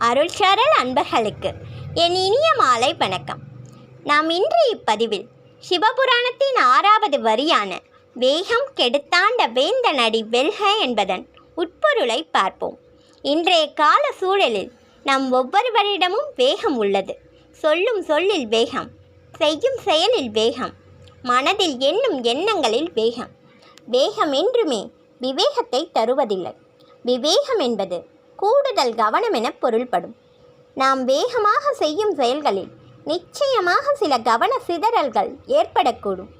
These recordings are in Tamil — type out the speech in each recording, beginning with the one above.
அருள்சாரல் அன்பர்களுக்கு என் இனிய மாலை வணக்கம். நாம் இன்று இப்பதிவில் சிவபுராணத்தின் ஆறாவது வரியான வேகம் கெடுத்தாண்ட வேந்தனடி வெல்க என்பதன் உட்பொருளை பார்ப்போம். இன்றைய கால சூழலில் நம் ஒவ்வொருவரிடமும் வேகம் உள்ளது. சொல்லும் சொல்லில் வேகம் செய்யும் செயலில் வேகம் மனதில் எண்ணும் எண்ணங்களில் வேகம். வேகம் என்றுமே விவேகத்தை தருவதில்லை. விவேகம் என்பது கூடுதல் கவனம் என பொருள்படும். நாம் வேகமாக செய்யும் செயல்களில் நிச்சயமாக சில கவன சிதறல்கள் ஏற்படக்கூடும்.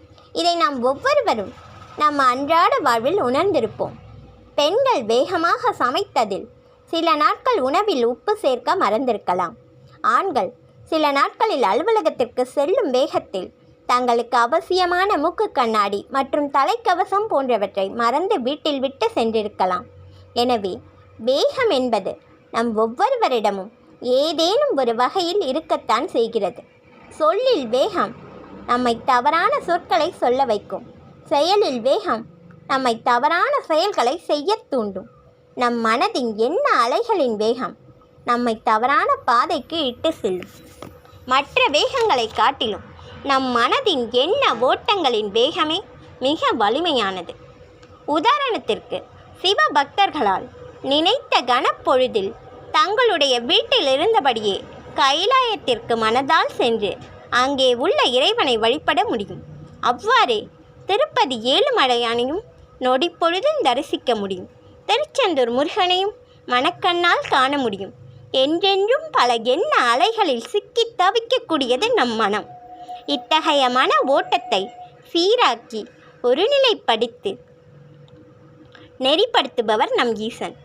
இதை நாம் ஒவ்வொருவரும் நம் அன்றாட வாழ்வில் உணர்ந்திருப்போம். பெண்கள் வேகமாக சமைத்ததில் சில நாட்கள் உணவில் உப்பு சேர்க்க மறந்திருக்கலாம். ஆண்கள் சில நாட்களில் அலுவலகத்திற்கு செல்லும் வேகத்தில் தங்களுக்கு அவசியமான மூக்கு கண்ணாடி மற்றும் தலைக்கவசம் போன்றவற்றை மறந்து வீட்டில் விட்டு சென்றிருக்கலாம். எனவே வேகம் என்பது நம் ஒவ்வொருவரிடமும் ஏதேனும் ஒரு வகையில் இருக்கத்தான் செய்கிறது. சொல்லில் வேகம் நம்மை தவறான சொற்களை சொல்ல வைக்கும். செயலில் வேகம் நம்மை தவறான செயல்களை செய்யத் தூண்டும். நம் மனதின் எண்ண அலைகளின் வேகம் நம்மை தவறான பாதைக்கு இட்டு செல்லும். மற்ற வேகங்களை காட்டிலும் நம் மனதின் எண்ண ஓட்டங்களின் வேகமே மிக வலிமையானது. உதாரணத்திற்கு சிவ பக்தர்களால் நினைத்த கனப்பொழுதில் தங்களுடைய வீட்டில் இருந்தபடியே கைலாயத்திற்கு மனதால் சென்று அங்கே உள்ள இறைவனை வழிபட முடியும். அவ்வாறே திருப்பதி ஏழுமலையானையும் நொடிப்பொழுதும் தரிசிக்க முடியும். திருச்செந்தூர் முருகனையும் மனக்கண்ணால் காண முடியும். என்றென்றும் பல எண்ண அலைகளில் சிக்கி தவிக்கக்கூடியது நம் மனம். இத்தகைய மன ஓட்டத்தை சீராக்கி ஒருநிலைப்படுத்தி நெறிப்படுத்துபவர் நம் ஈசன்.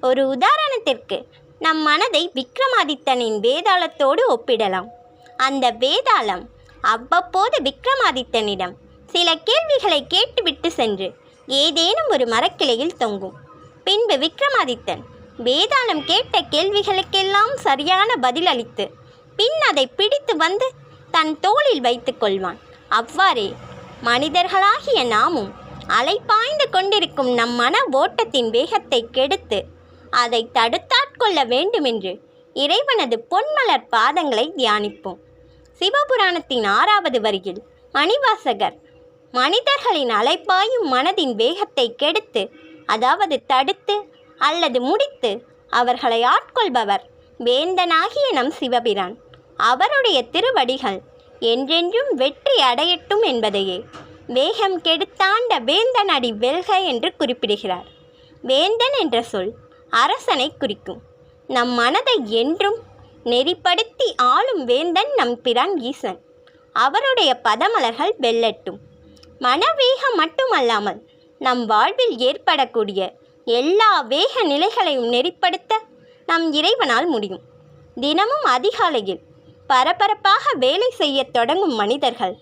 ஒரு உதாரணத்திற்கு நம் மனதை விக்ரமாதித்தனின் வேதாளத்தோடு ஒப்பிடலாம். அந்த வேதாளம் அவ்வப்போது விக்ரமாதித்தனிடம் சில கேள்விகளை கேட்டுவிட்டு சென்று ஏதேனும் ஒரு மரக்கிளையில் தொங்கும். பின்பு விக்ரமாதித்தன் வேதாளம் கேட்ட கேள்விகளுக்கெல்லாம் சரியான பதில் அளித்து பின் அதை பிடித்து வந்து தன் தோளில் வைத்து கொள்வான். அவ்வாறே மனிதர்களாகிய நாமும் அலைப்பாய்ந்து கொண்டிருக்கும் நம் மன ஓட்டத்தின் வேகத்தை கெடுத்து அதை தடுத்தாட்கொள்ள வேண்டுமென்று இறைவனது பொன்மலர் பாதங்களை தியானிப்போம். சிவபுராணத்தின் ஆறாவது வரியில் மணிவாசகர் மனிதர்களின் அலைப்பாயும் மனதின் வேகத்தை கெடுத்து அதாவது தடுத்து அல்லது முடித்து அவர்களை ஆட்கொள்பவர் வேந்தனாகிய நம் சிவபிரான். அவருடைய திருவடிகள் என்றென்றும் வெற்றி அடையட்டும் என்பதையே வேகம் கெடுத்தாண்ட வேந்தன் அடி வெல்க என்று குறிப்பிடுகிறார். வேந்தன் என்ற சொல் அரசனை குறிக்கும். நம் மனதை என்றும் நெறிப்படுத்தி ஆளும் வேந்தன் நம் பிரான் ஈசன். அவருடைய பதமலர்கள் வெல்லட்டும். மனவேகம் மட்டுமல்லாமல் நம் வாழ்வில் ஏற்படக்கூடிய எல்லா வேக நிலைகளையும் நெறிப்படுத்த நம் இறைவனால் முடியும். தினமும் அதிகாலையில் பரபரப்பாக வேலை செய்யத் தொடங்கும் மனிதர்கள்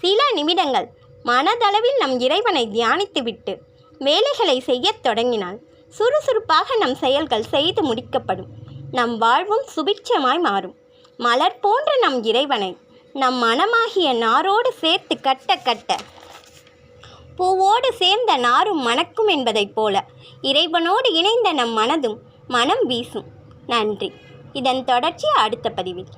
சில நிமிடங்கள் மனதளவில் நம் இறைவனை தியானித்துவிட்டு வேலைகளை செய்யத் தொடங்கினால் சுறுசுறுப்பாக நம் செயல்கள் செய்து முடிக்கப்படும். நம் வாழ்வும் சுபிட்சமாய் மாறும். மலர் போன்ற நம் இறைவனை நம் மனமாகிய நாரோடு சேர்த்து கட்ட கட்ட பூவோடு சேர்ந்த நாரும் மணக்கும் என்பதைப் போல இறைவனோடு இணைந்த நம் மனதும் மனம் வீசும். நன்றி. இதன் தொடர்ச்சி அடுத்த பதிவில்.